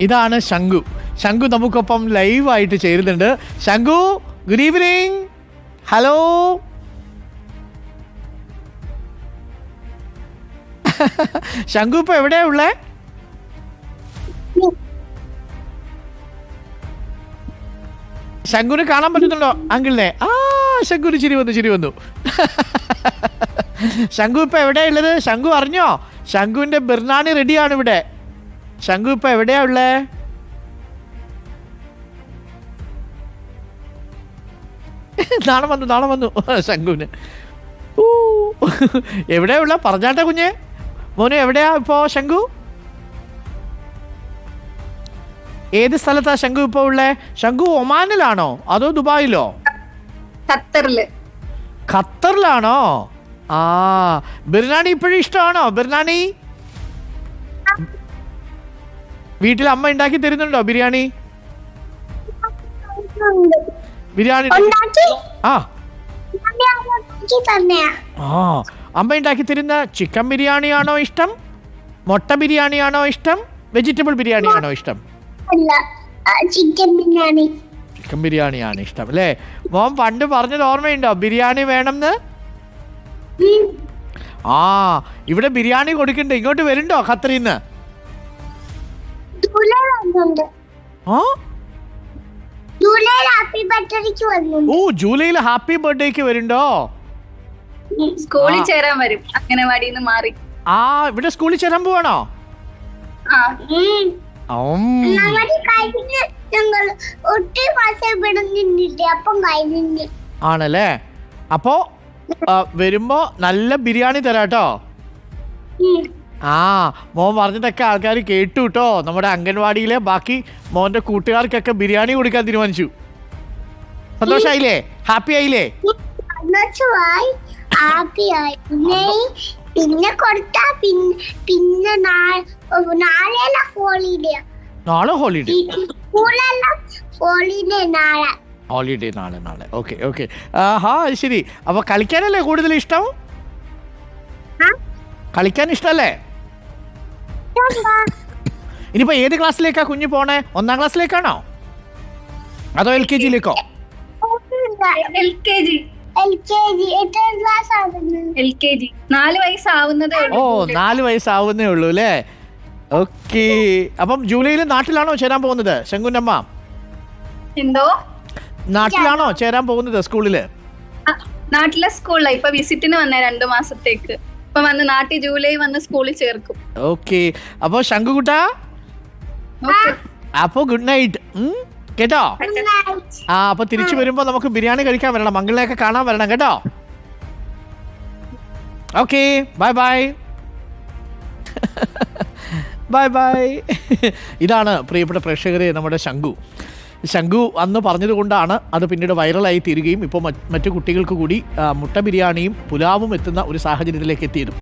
ഇതാണ് ശംഖു. ശംഖു നമുക്കൊപ്പം ലൈവായിട്ട് ചേരുന്നുണ്ട്. Shankhu good evening hello Shankhu ഇപ്പൊ എവിടെയാ ഉള്ളേ? ശങ്കുനെ കാണാൻ പറ്റുന്നുണ്ടോ അങ്കിളിനെ? ആ ശംഖുന് ചിരി വന്നു ചിരി വന്നു. ശംഖു ഇപ്പൊ എവിടെയാ ഉള്ളത്? ശംഖു അറിഞ്ഞോ? ശംഖുവിന്റെ ബിർനാണി റെഡിയാണ് ഇവിടെ. ശംഖു ഇപ്പൊ എവിടെയാ ഉള്ളേ? നാളെ വന്നു നാളെ വന്നു. ശംഖുവിന്. ഊ. എവിടെയാ ഉള്ള? പറഞ്ഞാട്ടെ കുഞ്ഞെ. മോനെ എവിടെയാ ഇപ്പോ ശംഖു? ഏത് സ്ഥലത്താ ശംഖു ഇപ്പൊ ഉള്ളേ? ശംഖു ഒമാനിലാണോ? അതോ ദുബായിലോ? ഖത്തറിൽ. ഖത്തറിലാണോ? ആ ബിർനാണി ഇപ്പോഴും ഇഷ്ടമാണോ? ബിർനാണി വീട്ടിൽ അമ്മ ഉണ്ടാക്കി തരുന്നുണ്ടോ ബിരിയാണി? ബിരിയാണി ആ. ആ. അമ്മ ഉണ്ടാക്കി തരുന്ന ചിക്കൻ ബിരിയാണി ആണോ ഇഷ്ടം? മുട്ട ബിരിയാണി ആണോ ഇഷ്ടം? വെജിറ്റബിൾ ബിരിയാണി ആണോ ഇഷ്ടം ചിക്കൻ ബിരിയാണി. ചിക്കൻ ബിരിയാണിയാണ് ഇഷ്ടം അല്ലേ? മോൻ പണ്ട് പറഞ്ഞത് ഓർമ്മയുണ്ടോ? ബിരിയാണി വേണമെന്ന്? ആ ഇവിടെ ബിരിയാണി കൊടുക്കണ്ടേ. ഇങ്ങോട്ട് വരുന്നുണ്ടോ ഖത്തറിന്ന്? ആ? ഓ ജൂലൈയിൽ ഹാപ്പി ബർത്ത്ഡേക്ക് വരുന്നുണ്ടോ? സ്കൂളിൽ ചേരാൻ വരും. അംഗനവാടിന്ന് മാറി. ആ ഇവിടെ സ്കൂളിൽ ചേരാൻ പോവാണോ? ആണല്ലേ? അപ്പോ വരുമ്പോ നല്ല ബിരിയാണി തരാട്ടോ. ആ മോൻ പറഞ്ഞിട്ടൊക്കെ ആൾക്കാർ കേട്ടു കേട്ടോ നമ്മുടെ അംഗൻവാടിയിലെ ബാക്കി മോന്റെ കൂട്ടുകാർക്കൊക്കെ ബിരിയാണി കൊടുക്കാൻ തീരുമാനിച്ചു. സന്തോഷായില്ലേ? ഹാപ്പി ആയില്ലേ? പിന്നെ കൊടുത്താ പിന്നെ പിന്നെ നാ- നാളെയല്ല ഹോളിഡേ. നാളെ ഹോളിഡേ? ഹോളിഡേ നാളെ. ഹോളിഡേ നാളെ നാളെ. ഓക്കെ ഓക്കെ ഹാ ശരി. അപ്പൊ കളിക്കാനല്ലേ കൂടുതൽ ഇഷ്ടം? കളിക്കാൻ ഇഷ്ടല്ലേ? ഇനിയിപ്പോ ഏത് ക്ലാസ്സിലേക്കാ കുഞ്ഞു പോണേ? ഒന്നാം ക്ലാസ്സിലേക്കാണോ? അതോ എൽ കെ ജിയിലേക്കോ എൽ കെ ജി ഓ നാല് വയസ്സാവുന്നേ ഉള്ളൂ അല്ലേ? ഓക്കെ. അപ്പം ജൂലൈയിൽ നാട്ടിലാണോ ചേരാൻ പോകുന്നത് ശങ്കുന്നമ്മ എന്തോ? നാട്ടിലാണോ ചേരാൻ പോകുന്നത് സ്കൂളിൽ? നാട്ടിലെ സ്കൂളിലാ. ഇപ്പൊ വിസിറ്റിന് വന്നേ രണ്ടു മാസത്തേക്ക്. ഇപ്പൊ വന്ന് നാട്ടിൽ ജൂലൈ വന്ന് സ്കൂളിൽ ചേർക്കും. ഓക്കെ. അപ്പോൾ ശംഖുകുട്ട? അപ്പൊ അപ്പോൾ ഗുഡ് നൈറ്റ്. കേട്ടോ ആ അപ്പൊ തിരിച്ചു വരുമ്പോ നമുക്ക് ബിരിയാണി കഴിക്കാൻ വരണം. മംഗളിനെയൊക്കെ കാണാൻ വരണം കേട്ടോ? Okay. Bye bye. Bye bye. ഇതാണ് പ്രിയപ്പെട്ട പ്രേക്ഷകരെ നമ്മുടെ ശംഖു. ശംഖു അന്ന് പറഞ്ഞതുകൊണ്ടാണ് അത് പിന്നീട് വൈറലായി തീരുകയും ഇപ്പോൾ മറ്റു കുട്ടികൾക്ക് കൂടി മുട്ട ബിരിയാണിയും പുലാവും എത്തുന്ന ഒരു സാഹചര്യത്തിലേക്ക് എത്തിയതും.